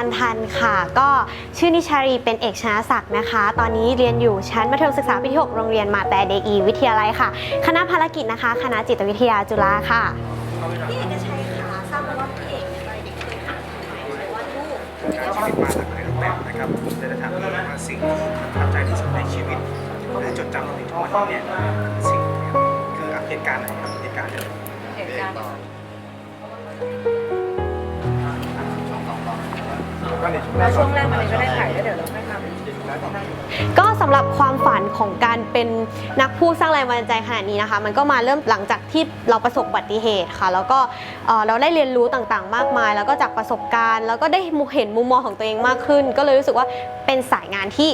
กับตันทันค่ะ ก็ชื่อนิชารีเป็นเอกชนะศักดิ์นะคะ ตอนนี้เรียนอยู่ชั้นมัธยมศึกษาปีที่ 6 โรงเรียนมาแต่เดอีวิทยาลัยค่ะ คณะภารกิจนะคะ คณะจิตวิทยาจุฬาค่ะพี่เอกชัยค่ะทราบมาว่าพี่เอกเนี่ยตอนเด็กเคยอ่านหรือว่าลูกชีวิตมาหลากหลายรูปแบบนะครับแต่จะถามว่าสิ่งที่ประทับใจที่สุดในชีวิตหรือจดจำในทุกวันนี้เนี่ยสิ่งนี้คือเหตุการณ์ไหนครับเหตุการณ์อะไรเหตุการณ์ แล้วช่วงแรกมันก็ได้ขายแล้วเดี๋ยวเราค่อยทำก็สำหรับความฝันของการเป็นนักพูดสร้างแรงบันดาลใจขนาดนี้นะคะ มันก็มาเริ่มหลังจากที่เราประสบอุบัติเหตุค่ะ แล้วก็เอ่อเราได้เรียนรู้ต่างๆ มากมาย แล้วก็จากประสบการณ์ แล้วก็ได้เห็นมุมมองของตัวเองมากขึ้น ก็เลยรู้สึกว่าเป็นสายงานที่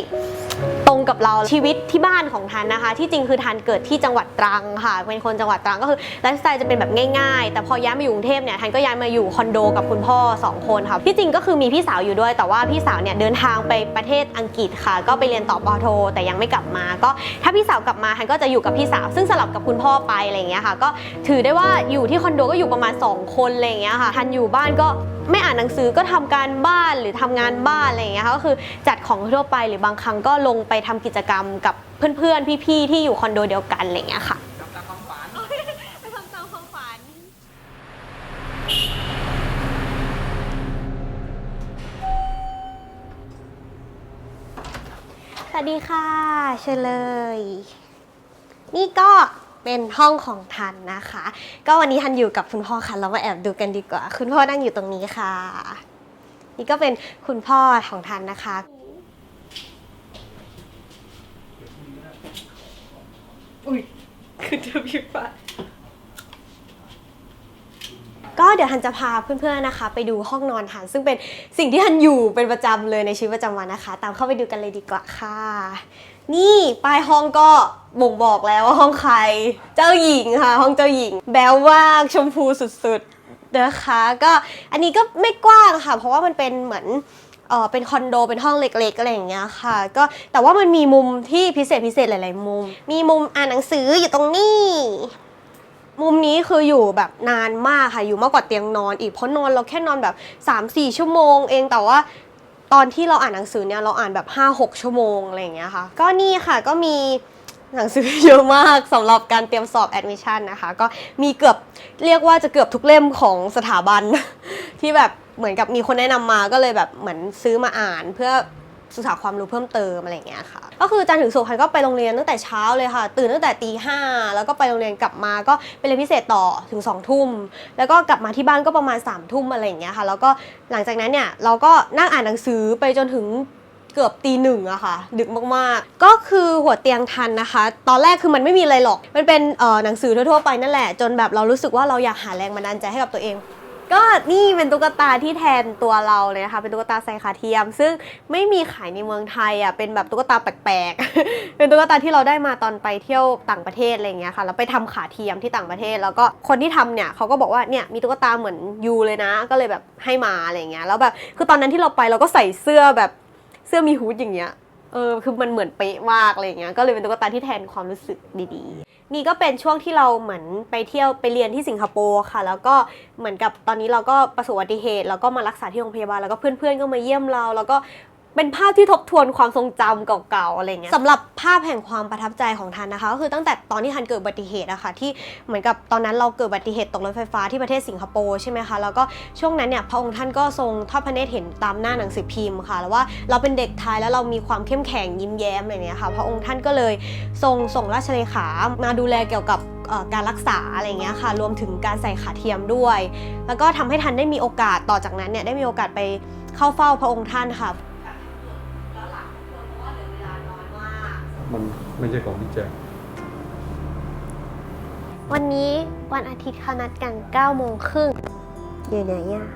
ตรงกับเราชีวิตที่บ้านของทันนะคะ ที่จริงคือทันเกิดที่จังหวัดตรังค่ะ เป็นคนจังหวัดตรังก็คือไลฟ์สไตล์จะเป็นแบบง่ายๆ แต่พอย้ายมาอยู่กรุงเทพเนี่ยทันก็ย้ายมาอยู่คอนโดกับคุณพ่อสองคนค่ะที่จริงก็คือมีพี่สาวอยู่ด้วย แต่ว่าพี่สาวเนี่ยเดินทางไปประเทศอังกฤษค่ะ ก็ไปเรียนต่อปอโท แต่ยังไม่กลับมา ก็ถ้าพี่สาวกลับมาทันก็จะอยู่กับพี่สาว ซึ่งสลับกับคุณพ่อไปอะไรอย่างเงี้ยค่ะ ก็ถือได้ว่าอยู่ที่คอนโดก็อยู่ประมาณ 2 คนอะไรอย่างเงี้ยค่ะทันอยู่บ้านก็ ไม่อ่านหนังสือก็ทำการบ้านหรือทำงานบ้านอะไรอย่างเงี้ยค่ะก็คือจัดของทั่วไปหรือบางครั้งก็ลงไปทำกิจกรรมกับเพื่อนๆ พี่ๆ ที่อยู่คอนโดเดียวกันอะไรอย่างเงี้ยค่ะทำตามความฝันสวัสดีค่ะเชิญเลย นี่ก็ เป็นห้องของทันนะคะ ก็วันนี้ทันอยู่กับคุณพ่อค่ะ เรามาแอบดูกันดีกว่า คุณพ่อนั่งอยู่ตรงนี้ค่ะ นี่ก็เป็นคุณพ่อของทันนะคะ อุ้ยคือจะพิปะก็เดี๋ยวทันจะพาเพื่อนๆนะคะ ไปดูห้องนอนทันซึ่งเป็นสิ่งที่ทันอยู่เป็นประจำเลยในชีวิตประจำวันนะคะ ตามเข้าไปดูกันเลยดีกว่าค่ะ นี่ป้ายห้องก็ บ่งบอกแล้วว่าห้องใคร เจ้าหญิงค่ะ ห้องเจ้าหญิง แบลมากชมพูสุดๆนะคะก็อันนี้ก็ไม่กว้างค่ะ เพราะว่ามันเป็นเหมือนเออเป็นคอนโดเป็นห้องเล็กๆอะไรอย่างเงี้ยค่ะ ก็แต่ว่ามันมีมุมที่พิเศษพิเศษหลายๆมุม มีมุมอ่านหนังสืออยู่ตรงนี้ มุมนี้คืออยู่แบบนานมากค่ะ อยู่มากกว่าเตียงนอน อีกเพราะนอนเราแค่นอนแบบ 3-4 ชั่วโมงเองแต่ว่าตอนที่เราอ่านหนังสือเนี่ยเราอ่านแบบ 5-6 ชั่วโมงอะไรอย่างเงี้ยค่ะ ก็นี่ค่ะก็มี หนังสือเยอะมากสำหรับการเตรียมสอบแอดมิชชั่นนะคะ ก็มีเกือบเรียกว่าจะเกือบทุกเล่มของสถาบัน ที่แบบเหมือนกับมีคนแนะนำมาก็เลยแบบเหมือนซื้อมาอ่านเพื่อศึกษาความรู้เพิ่มเติมอะไรอย่างเงี้ยค่ะ ก็คือจันถึงศุกร์พันก็ไปโรงเรียนตั้งแต่เช้าเลยค่ะ ตื่นตั้งแต่ตีห้าแล้วก็ไปโรงเรียนกลับมาก็ไปเรียนพิเศษต่อถึง2องทุ่ม แล้วก็กลับมาที่บ้านก็ประมาณ3ามทุ่มอะไรอย่างเงี้ยค่ะ แล้วก็หลังจากนั้นเนี่ยเราก็นั่งอ่านหนังสือไปจนถึง เกือบตีหนึ่งอะค่ะ ดึกมากๆ ก็คือหัวเตียงทันนะคะ ตอนแรกคือมันไม่มีอะไรหรอก มันเป็นหนังสือทั่วๆไปนั่นแหละ จนแบบเรารู้สึกว่าเราอยากหาแรงบันดาลใจให้กับตัวเองก็นี่เป็นตุ๊กตาที่แทนตัวเราเลยนะคะ เป็นตุ๊กตาใส่ขาเทียม ซึ่งไม่มีขายในเมืองไทยอะเป็นแบบตุ๊กตาแปลกๆ เป็นตุ๊กตาที่เราได้มาตอนไปเที่ยวต่างประเทศอะไรเงี้ยค่ะแล้วไปทำขาเทียมที่ต่างประเทศ แล้วก็คนที่ทำเนี่ยเขาก็บอกว่าเนี่ยมีตุ๊กตาเหมือนยูเลยนะ ก็เลยแบบให้มาอะไรเงี้ยแล้วแบบคือตอนนั้นที่เราไปเราก็ใส่เสื้อแบบ เสื้อมีฮูดอย่างเงี้ยเออคือมันเหมือนเป๊ะมากอะไรเงี้ยก็เลยเป็นตุ๊กตาที่แทนความรู้สึกดีๆ นี่ก็เป็นช่วงที่เราเหมือนไปเที่ยวไปเรียนที่สิงคโปร์ค่ะ แล้วก็เหมือนกับตอนนี้เราก็ประสบอุบัติเหตุแล้วก็มารักษาที่โรงพยาบาลแล้วก็เพื่อนๆก็มาเยี่ยมเรา แล้วก็ เป็นภาพที่ทบทวนความทรงจำเก่าๆอะไรเงี้ยสำหรับภาพแห่งความประทับใจของทันนะคะก็คือตั้งแต่ตอนที่ทันเกิดอุบัติเหตุอะค่ะที่เหมือนกับตอนนั้นเราเกิดอุบัติเหตุตกรถไฟฟ้าที่ประเทศสิงคโปร์ใช่ไหมคะแล้วก็ช่วงนั้นเนี่ยพระองค์ท่านก็ทรงทอดพระเนตรเห็นตามหน้าหนังสือพิมพ์ค่ะแล้วว่าเราเป็นเด็กไทยแล้วเรามีความเข้มแข็งยิ้มแย้มอะไรเงี้ยค่ะพระองค์ท่านก็เลยทรงส่งราชเลขามาดูแลเกี่ยวกับการรักษาอะไรเงี้ยค่ะ รวมถึงการใส่ขาเทียมด้วย แล้วก็ทำให้ทันได้มีโอกาสต่อจากนั้นเนี่ยได้มีโอกาสไปเข้าเฝ้าพระองค์ท่านค่ะ มันไม่ใช่ของที่แจกวันนี้วันอาทิตย์เขานัดกัน9โมงครึ่งอยู่ไหนอะ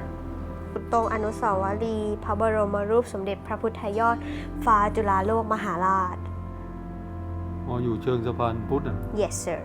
ตรงอนุสาวรีย์พระบรมรูปสมเด็จพระพุทธยอด ฟ้าจุฬาโลกมหาราช อ๋ออยู่เชิงสะพานพุทธอะ yes sir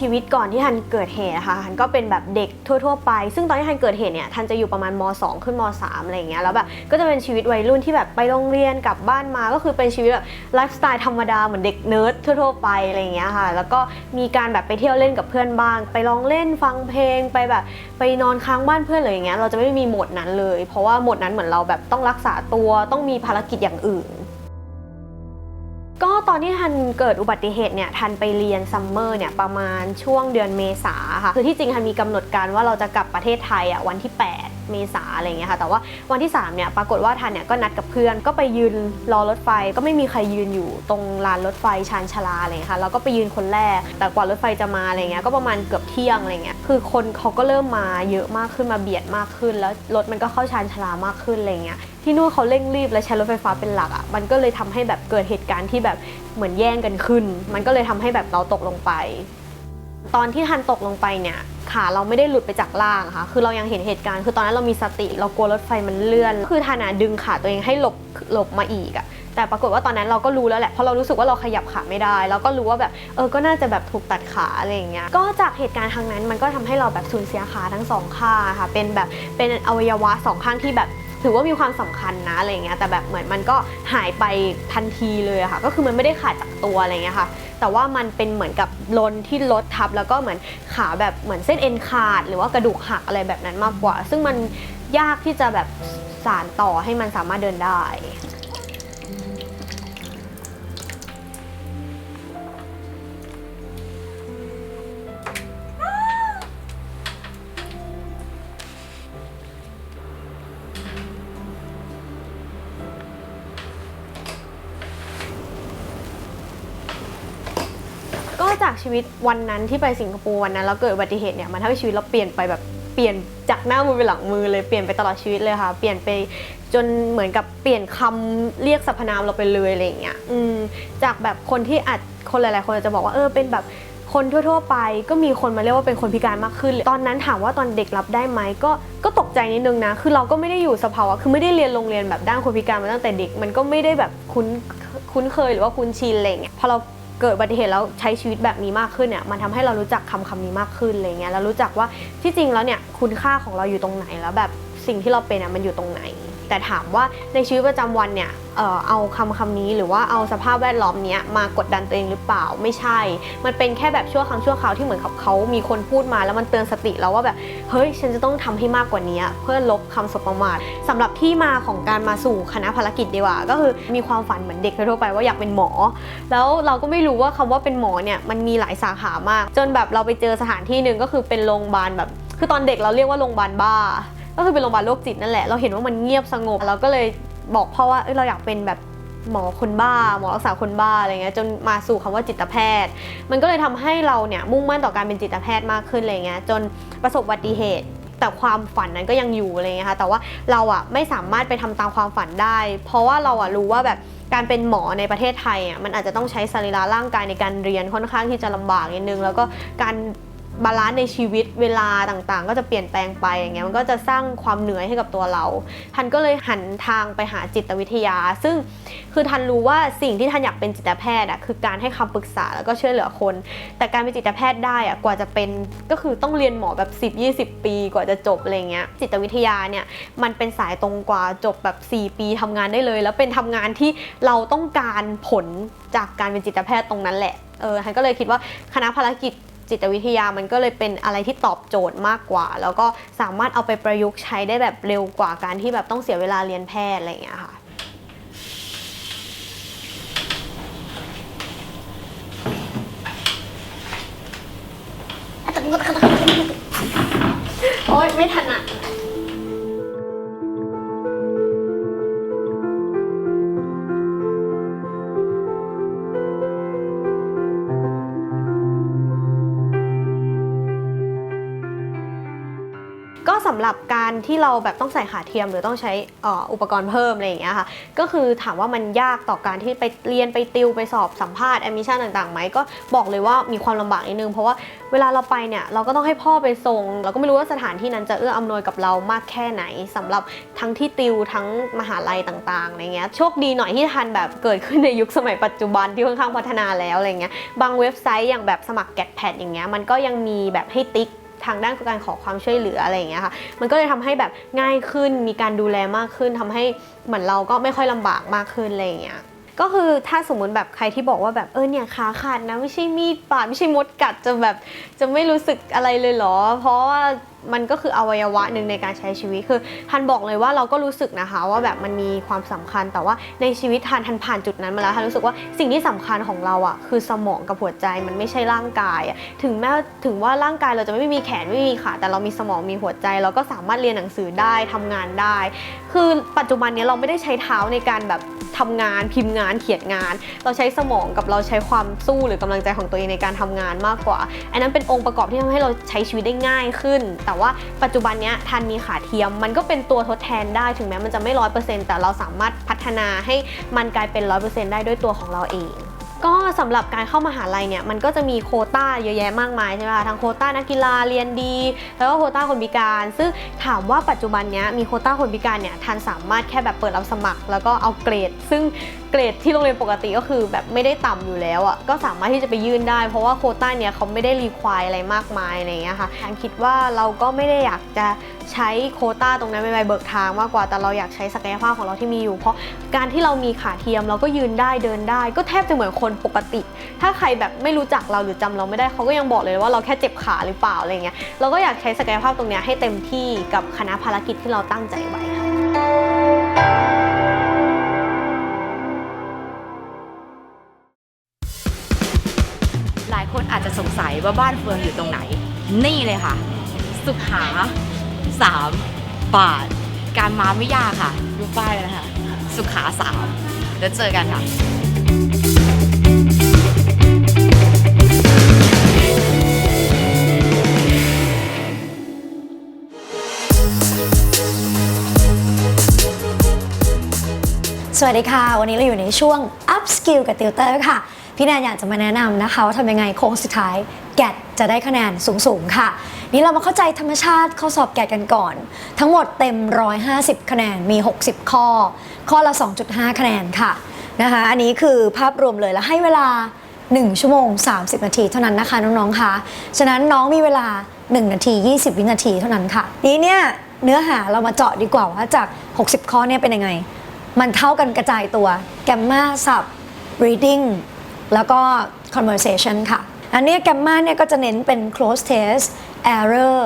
ชีวิตก่อนที่ทันเกิดเหตุนะคะทันก็เป็นแบบเด็กทั่ว ๆ ไป ซึ่งตอนที่ทันเกิดเหตุเนี่ยทันจะอยู่ประมาณม 2 ขึ้นม 3 อะไรอย่างเงี้ยแล้วแบบก็จะเป็นชีวิตวัยรุ่นที่แบบไปโรงเรียนกลับบ้านมาก็คือเป็นชีวิตแบบไลฟ์สไตล์ธรรมดาเหมือนเด็กเนิร์ดทั่ว ๆ ไปอะไรอย่างเงี้ยค่ะแล้วก็มีการแบบไปเที่ยวเล่นกับเพื่อนบ้าง ไปร้องเล่นฟังเพลงไปแบบไปนอนค้างบ้านเพื่อนอะไรอย่างเงี้ยเราจะไม่มีโหมดนั้นเลย เพราะว่าโหมดนั้นเหมือนเราแบบต้องรักษาตัวต้องมีภารกิจอย่างอื่น ตอนที่ทันเกิดอุบัติเหตุเนี่ยทันไปเรียนซัมเมอร์เนี่ยประมาณช่วงเดือนเมษาค่ะคือที่จริงทันมีกำหนดการว่าเราจะกลับประเทศไทยอะวันที่ 8 เมษาอะไรเงี้ยค่ะแต่ว่าวันที่3เนี่ยปรากฏว่าทันเนี่ยก็นัดกับเพื่อนก็ไปยืนรอรถไฟก็ไม่มีใครยืนอยู่ตรงลานรถไฟชานชาลาอะไรเงี้ยค่ะเราก็ไปยืนคนแรก แต่กว่ารถไฟจะมาอะไรเงี้ยก็ประมาณเกือบเที่ยงอะไรเงี้ยคือคนเขาก็เริ่มมาเยอะมากขึ้นมาเบียดมากขึ้น แล้วรถมันก็เข้าชานชาลามากขึ้นอะไรเงี้ย ที่นู่นเขาเร่งรีบและใช้รถไฟฟ้าเป็นหลักอะ มันก็เลยทำให้แบบเกิดเหตุการณ์ที่แบบเหมือนแย่งกันขึ้น มันก็เลยทำให้แบบเราตกลงไป ตอนที่ทันตกลงไปเนี่ยขาเราไม่ได้หลุดไปจากล่างค่ะ คือเรายังเห็นเหตุการณ์ คือตอนนั้นเรามีสติ เรากลัวรถไฟมันเลื่อน คือทันอะดึงขาตัวเองให้หลบหลบมาอีกอะแต่ปรากฏว่าตอนนั้นเราก็รู้แล้วแหละ เพราะเรารู้สึกว่าเราขยับขาไม่ได้แล้วก็รู้ว่าแบบเออ ก็น่าจะแบบถูกตัดขาอะไรอย่างเงี้ย ก็จากเหตุการณ์ครั้งนั้นมันก็ทำให้เราแบบสูญเสียขาทั้งสองข้างค่ะ เป็นแบบเป็นอวัยวะสองข้างที่แบบ ถือว่ามีความสำคัญนะอะไรเงี้ยแต่แบบเหมือนมันก็หายไปทันทีเลยค่ะ ก็คือมันไม่ได้ขาดจากตัวอะไรเงี้ยค่ะ แต่ว่ามันเป็นเหมือนกับลนที่ลดทับ แล้วก็เหมือนขาแบบเหมือนเส้นเอ็นขาด หรือว่ากระดูกหักอะไรแบบนั้นมากกว่า ซึ่งมันยากที่จะแบบสานต่อให้มันสามารถเดินได้ ชีวิตวันนั้นที่ไปสิงคโปร์วันนั้นแล้วเกิดอุบัติเหตุเนี่ยมันทำให้ชีวิตเราเปลี่ยนไปแบบเปลี่ยนจากหน้ามือไปหลังมือเลยเปลี่ยนไปตลอดชีวิตเลยค่ะ เปลี่ยนไปจนเหมือนกับเปลี่ยนคำเรียกสรรพนามเราไปเลยอะไรอย่างเงี้ยอืมจากแบบคนที่อาจคนหลาย ๆ คนจะบอกว่าเออเป็นแบบคนทั่ว ๆ ไปก็มีคนมาเรียกว่าเป็นคนพิการมากขึ้น ตอนนั้นถามว่าตอนเด็กรับได้ไหมก็ก็ตกใจนิดนึงนะ คือเราก็ไม่ได้อยู่สภาวะคือไม่ได้เรียนโรงเรียนแบบด้านคนพิการมาตั้งแต่เด็ก มันก็ไม่ได้แบบคุ้นคุ้นเคยหรือว่าคุ้นชินอะไรเงี้ยพอเรา เกิดอุบัติเหตุแล้วใช้ชีวิตแบบนี้มากขึ้นเนี่ยมันทำให้เรารู้จักคำคำนี้มากขึ้นอะไรเงี้ยแล้วรู้จักว่าที่จริงแล้วเนี่ยคุณค่าของเราอยู่ตรงไหนแล้วแบบสิ่งที่เราเป็นอะมันอยู่ตรงไหน แต่ถามว่าในชีวิตประจำวันเนี่ยเอาคำคำนี้หรือว่าเอาสภาพแวดล้อมนี้มากดดันตัวเองหรือเปล่าไม่ใช่ มันเป็นแค่แบบชั่วครั้งชั่วคราวที่เหมือนกับเขามีคนพูดมาแล้วมันเตือนสติเราว่าแบบเฮ้ยฉันจะต้องทำให้มากกว่านี้เพื่อลบคำสบประมาทสำหรับที่มาของการมาสู่คณะภารกิจดีกว่า ก็คือมีความฝันเหมือนเด็กทั่วไปว่าอยากเป็นหมอ แล้วเราก็ไม่รู้ว่าคำว่าเป็นหมอเนี่ยมันมีหลายสาขามาก จนแบบเราไปเจอสถานที่หนึ่งก็คือเป็นโรงพยาบาลแบบ คือตอนเด็กเราเรียกว่าโรงพยาบาลบ้า ก็คือเป็นโรงพยาบาลโรคจิตนั่นแหละ เราเห็นว่ามันเงียบสงบ เราก็เลยบอกพ่อว่าเอ้ยเราอยากเป็นแบบหมอคนบ้า หมอรักษาคนบ้าอะไรเงี้ยจนมาสู่คำว่าจิตแพทย์ มันก็เลยทำให้เราเนี่ยมุ่งมั่นต่อการเป็นจิตแพทย์มากขึ้นอะไรเงี้ยจนประสบอุบัติเหตุ แต่ความฝันนั้นก็ยังอยู่อะไรเงี้ยค่ะแต่ว่าเราอะไม่สามารถไปทำตามความฝันได้ เพราะว่าเราอะรู้ว่าแบบการเป็นหมอในประเทศไทยอะมันอาจจะต้องใช้สรีระร่างกายในการเรียนค่อนข้างที่จะลำบากนิดนึง แล้วก็การ บาลานซ์ในชีวิตเวลาต่างๆ ก็จะเปลี่ยนแปลงไปอย่างเงี้ยมันก็จะสร้างความเหนื่อยให้กับตัวเราทันก็เลยหันทางไปหาจิตวิทยา ซึ่งคือทันรู้ว่าสิ่งที่ทันอยากเป็นจิตแพทย์อะคือการให้คำปรึกษาแล้วก็ช่วยเหลือคน แต่การเป็นจิตแพทย์ได้อะกว่าจะเป็นก็คือต้องเรียนหมอแบบ 10-20 ปีกว่าจะจบอะไรเงี้ยจิตวิทยาเนี่ยมันเป็นสายตรงกว่าจบแบบ 4 ปีทำงานได้เลย แล้วเป็นทำงานที่เราต้องการผลจากการเป็นจิตแพทย์ตรงนั้นแหละเออทันก็เลยคิดว่าคณะภารกิจ จิตวิทยามันก็เลยเป็นอะไรที่ตอบโจทย์มากกว่า แล้วก็สามารถเอาไปประยุกต์ใช้ได้แบบเร็วกว่าการที่แบบต้องเสียเวลาเรียนแพทย์อะไรอย่างเงี้ยค่ะโอ๊ยไม่ถนัด หรับการที่เราแบบต้องใส่ขาเทียมหรือต้องใช้อุปกรณ์เพิ่มอะไรอย่างเงี้ยค่ะก็คือถามว่ามันยากต่อการที่ไปเรียนไปติวไปสอบสัมภาษณ์แอดมิชชั่นต่างๆไหมก็บอกเลยว่ามีความลำบากนิดนึง เพราะว่าเวลาเราไปเนี่ยเราก็ต้องให้พ่อไปส่ง เราก็ไม่รู้ว่าสถานที่นั้นจะเอื้ออำนวยกับเรามากแค่ไหนสำหรับทั้งที่ติวทั้งมหาลัยต่างๆอะไรเงี้ยโชคดีหน่อยที่ทันแบบเกิดขึ้นในยุคสมัยปัจจุบันที่ค่อนข้างพัฒนาแล้วอะไรเงี้ยบางเว็บไซต์อย่างแบบสมัครแกดแพดอย่างเงี้ยมันก็ยังมีแบบให้ติ๊ก ทางด้านการขอความช่วยเหลืออะไรอย่างเงี้ยค่ะ มันก็เลยทำให้แบบง่ายขึ้น มีการดูแลมากขึ้นทำให้เหมือนเราก็ไม่ค่อยลำบากมากขึ้นอะไรอย่างเงี้ยก็คือถ้าสมมุติแบบใครที่บอกว่าแบบเออเนี่ยขาขาดนะไม่ใช่มีดบาดไม่ใช่มดกัดจะแบบจะไม่รู้สึกอะไรเลยเหรอ เพราะว่า มันก็คืออวัยวะหนึ่งในการใช้ชีวิตคือทันบอกเลยว่าเราก็รู้สึกนะคะว่าแบบมันมีความสำคัญแต่ว่าในชีวิตทันทันผ่านจุดนั้นมาแล้วทันรู้สึกว่าสิ่งที่สำคัญของเราอะคือสมองกับหัวใจมันไม่ใช่ร่างกายอะถึงแม้ถึงว่าร่างกายเราจะไม่มีแขนไม่มีขาแต่เรามีสมองมีหัวใจ เราก็สามารถเรียนหนังสือได้ทำงานได้ คือปัจจุบันนี้เราไม่ได้ใช้เท้าในการแบบทำงานพิมพ์งานเขียนงาน เราใช้สมองกับเราใช้ความสู้หรือกำลังใจของตัวเองในการทำงานมากกว่า อันนั้นเป็นองค์ประกอบที่ทำให้เราใช้ชีวิตได้ง่ายขึ้นแต่ว่าปัจจุบันนี้ทันมีขาเทียม มันก็เป็นตัวทดแทนได้ถึงแม้มันจะไม่ร้อยเปอร์เซ็นต์แต่เราสามารถพัฒนาให้มันกลายเป็นร้อยเปอร์เซ็นต์ได้ด้วยตัวของเราเอง ก็สำหรับการเข้ามหาลัยเนี่ยมันก็จะมีโคต้าเยอะแยะมากมายใช่ไหมคะทั้งโคต้านักกีฬาเรียนดี แล้วก็โคต้าคนพิการ ซึ่งถามว่าปัจจุบันเนี้ยมีโคต้าคนพิการเนี่ยทันสามารถแค่แบบเปิดรับสมัคร แล้วก็เอาเกรด ซึ่งเกรดที่โรงเรียนปกติก็คือแบบไม่ได้ต่ำอยู่แล้วอะก็สามารถที่จะไปยื่นได้ เพราะว่าโคต้าเนี่ยเขาไม่ได้รีควายอะไรมากมายอะไรอย่างเงี้ยค่ะทันคิดว่าเราก็ไม่ได้อยากจะ ใช้โคต้าตรงนั้นไปไปเบิกทางมากกว่าแต่เราอยากใช้ศักยภาพของเราที่มีอยู่ เพราะการที่เรามีขาเทียมเราก็ยืนได้เดินได้ ก็แทบจะเหมือนคนปกติ ถ้าใครแบบไม่รู้จักเราหรือจำเราไม่ได้เขาก็ยังบอกเลยว่าเราแค่เจ็บขาหรือเปล่าอะไรเงี้ยเราก็อยากใช้ศักยภาพตรงนี้ให้เต็มที่กับคณะภารกิจที่เราตั้งใจไว้ค่ะหลายคนอาจจะสงสัยว่าบ้านเฟืองอยู่ตรงไหน นี่เลยค่ะ สุขา สามบาท การมาไม่ยากค่ะดูป้ายเลยนะคะ สุขาสามแล้วเจอกันค่ะสวัสดีค่ะ วันนี้เราอยู่ในช่วง up skill กับติวเตอร์ค่ะ พี่แนนอยากจะมาแนะนำนะคะว่าทำยังไงโค้งสุดท้ายแกดจะได้คะแนนสูงๆค่ะ นี่เรามาเข้าใจธรรมชาติข้อสอบแกดกันก่อน ทั้งหมดเต็ม 150 คะแนนมี 60 ข้อ ข้อละ 2.5 คะแนนค่ะนะคะอันนี้คือภาพรวมเลยแล้วให้เวลา 1 ชั่วโมง 30 นาทีเท่านั้นนะคะน้องๆค่ะฉะนั้นน้องมีเวลา 1 นาที 20 วินาทีเท่านั้นค่ะนี้เนี่ยเนื้อหาเรามาเจาะดีกว่าว่าจาก 60 ข้อเนี่ยเป็นยังไง มันเท่ากันกระจายตัว gamma sub reading แล้วก็ conversation ค่ะ อันนี้ gamma เนี่ยก็จะเน้นเป็น close test error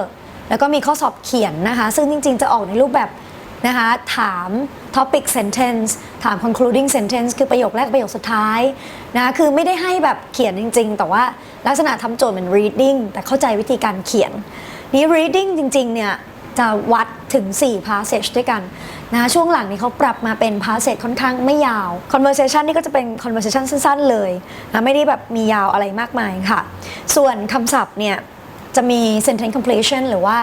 แล้วก็มีข้อสอบเขียนนะคะ ซึ่งจริง ๆ จะออกในรูปแบบนะคะถาม topic sentence ถาม concluding sentence คือประโยคแรกประโยคสุดท้ายนะคะคือไม่ได้ให้แบบเขียนจริง ๆ แต่ว่าลักษณะทำโจทย์เป็น reading แต่เข้าใจวิธีการเขียน นี้ reading จริง ๆ เนี่ย จะวัดถึง 4 passage ด้วยกันนะช่วงหลังนี้เขาปรับมาเป็น passage ค่อนข้างไม่ยาว conversation นี่ก็จะเป็น conversation สั้นๆเลยนะไม่ได้แบบมียาวอะไรมากมายค่ะ ส่วนคำศัพท์เนี่ยจะมี sentence completion หรือว่า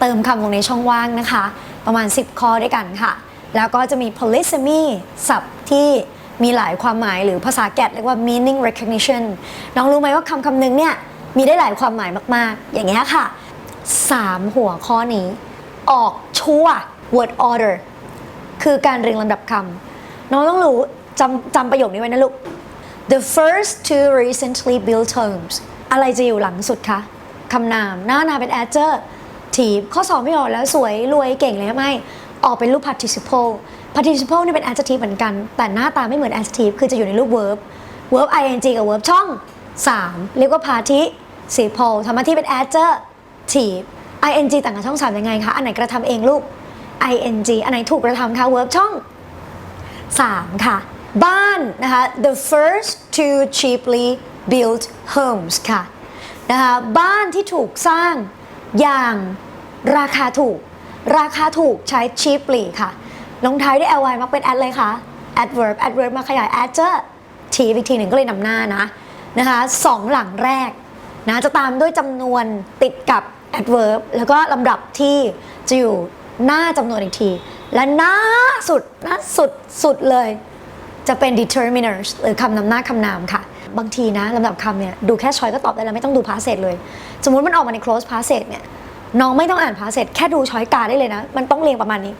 เติมคำลงในช่องว่างนะคะ ประมาณ 10 ข้อด้วยกันค่ะ แล้วก็จะมี polysemy ศัพท์ที่มีหลายความหมายหรือภาษาแกดเรียกว่า meaning recognition น้องรู้ไหมว่าคำคำหนึ่งเนี่ยมีได้หลายความหมายมาก ๆ อย่างเงี้ยค่ะ 3 หัวข้อนี้ ออกชั่ว word order คือการเรียงลำดับคำน้องต้องรู้จำจำประโยคนี้ไว้นะลูก The first two recently built homes อะไรจะอยู่หลังสุดคะคำนาม หน้านาเป็น adjective ทีข้อสอบไม่ออกแล้วสวย รวยเก่งเลยไม่ ออกเป็นรูป participle participle นี่เป็น adjective เหมือนกัน แต่หน้าตาไม่เหมือน adjective คือจะอยู่ในรูป verb verb ing กับ verb ช่อง 3 เรียกว่า participle ทำหน้าที่เป็น adjective ing ต่างกับช่อง3ยังไงคะ อันไหนกระทำเองลูก ing อันไหนถูกกระทำคะ verb ช่อง 3 ค่ะ บ้านนะคะ the first two cheaply built homes ค่ะนะคะบ้านที่ถูกสร้างอย่างราคาถูก ราคาถูกใช้ cheaply ค่ะ ลงท้ายด้วย ly มักเป็น ad เลยค่ะ adverb adverb มาขยาย adjective อีกทีหนึ่งก็เลยนำหน้านะนะคะสองหลังแรกนะจะตามด้วยจำนวนติดกับ adverb แล้วก็ลำดับที่จะอยู่หน้าจำนวนอีกที และหน้าสุดหน้าสุดสุดเลย จะเป็น determiners หรือคำนำหน้าคำนามค่ะ บางทีนะลำดับคำเนี่ยดูแค่ช้อยก็ตอบได้แล้ว ไม่ต้องดู passage เลย สมมุติมันออกมาใน close passage เนี่ยน้องไม่ต้องอ่าน passage แค่ดูช้อยกาได้เลยนะ มันต้องเรียงประมาณนี้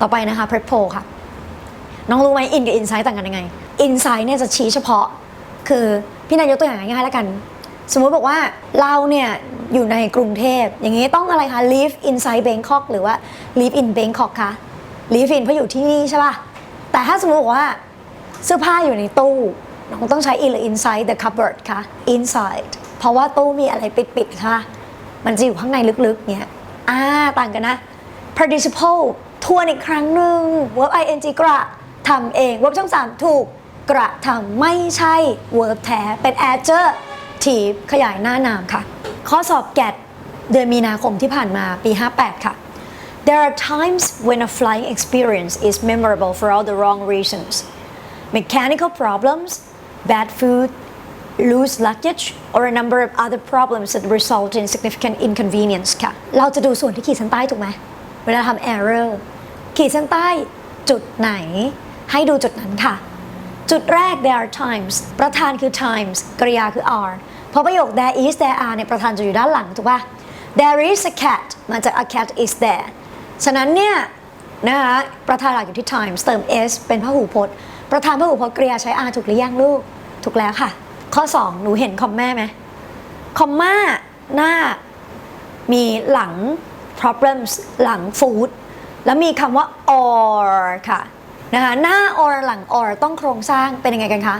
ต่อไปนะคะ prepo ค่ะ น้องรู้ไหม in กับ insight ต่างกันยังไง insight เนี่ยจะชี้เฉพาะ คือพี่นายยกตัวอย่างง่ายๆแล้วกัน สมมุติบอกว่าเราเนี่ยอยู่ในกรุงเทพ อย่างนี้ต้องอะไรคะ live inside Bangkok หรือว่า live in Bangkok คะ live in เพราะอยู่ที่นี่ใช่ป่ะ แต่ถ้าสมมติบอกว่าเสื้อผ้าอยู่ในตู้น้องต้องใช้ in หรือ inside the cupboard คะ inside เพราะว่าตู้มีอะไรปิดๆค่ะ มันจะอยู่ข้างในลึกๆเนี่ยอ่าต่างกันนะ participle ทวนอีกครั้งหนึ่ง verb ing กระทำเอง verb ช่องสามถูกกระทำไม่ใช่ verb แท้เป็น adjective ที่ขยายหน้านามค่ะ ข้อสอบแกดเดือนมีนาคมที่ผ่านมาปี 58 ค่ะ There are times when a flying experience is memorable for all the wrong reasons. Mechanical problems, bad food, loose luggage, or a number of other problems that result in significant inconvenience ค่ะ เราจะดูส่วนที่ขีดเส้นใต้ถูกไหม เวลาทำ error ขีดเส้นใต้จุดไหน ให้ดูจุดนั้นค่ะ จุดแรก there are times ประธานคือ times กริยาคือ are เพราะประโยค there is there are เนี่ยประธานจะอยู่ด้านหลังถูกป่ะ there is a cat มาจาก a cat is there ฉะนั้นเนี่ยนะคะประธานหลักอยู่ที่ times เติม s เป็นพหูพจน์ ประธานพหูพจน์กริยาใช้ are ถูกหรือยังลูก ถูกแล้วค่ะ ข้อ 2 หนูเห็นคอมแม่ไหมคอมมาหน้ามีหลัง problems หลัง food แล้วมีคำว่า or ค่ะนะคะหน้า or หลัง or ต้องโครงสร้างเป็นยังไงกันคะ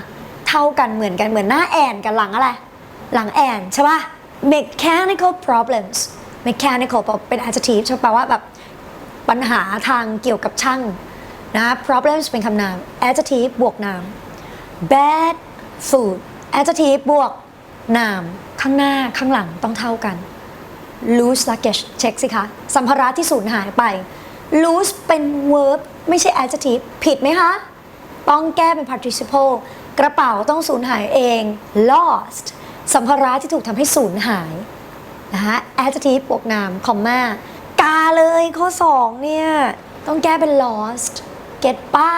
เท่ากันเหมือนกันเหมือนหน้าแอนกับหลังอะไร หลังแอนใช่ป่ะ mechanical problems mechanical เป็น adjective ใช่ปะว่าแบบปัญหาทางเกี่ยวกับช่างนะ problems เป็นคำนาม adjective บวกนาม bad food adjective บวกนาม ข้างหน้าข้างหลังต้องเท่ากัน lose luggage เช็คสิคะ สัมภาระที่สูญหายไป lose เป็น verb ไม่ใช่ adjective ผิดไหมคะ ต้องแก้เป็น participle กระเป๋าต้องสูญหายเอง lost สัมภาระที่ถูกทำให้สูญหายนะคะ adjective บวกนาม คอมมากาเลยข้อ 2 เนี่ย ต้องแก้เป็น lost get ป้า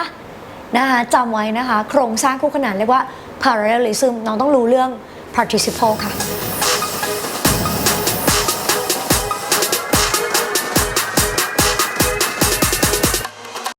นะคะจำไว้นะคะ โครงสร้างคู่ขนานเรียกว่า parallelism น้องต้องรู้เรื่อง participle ค่ะ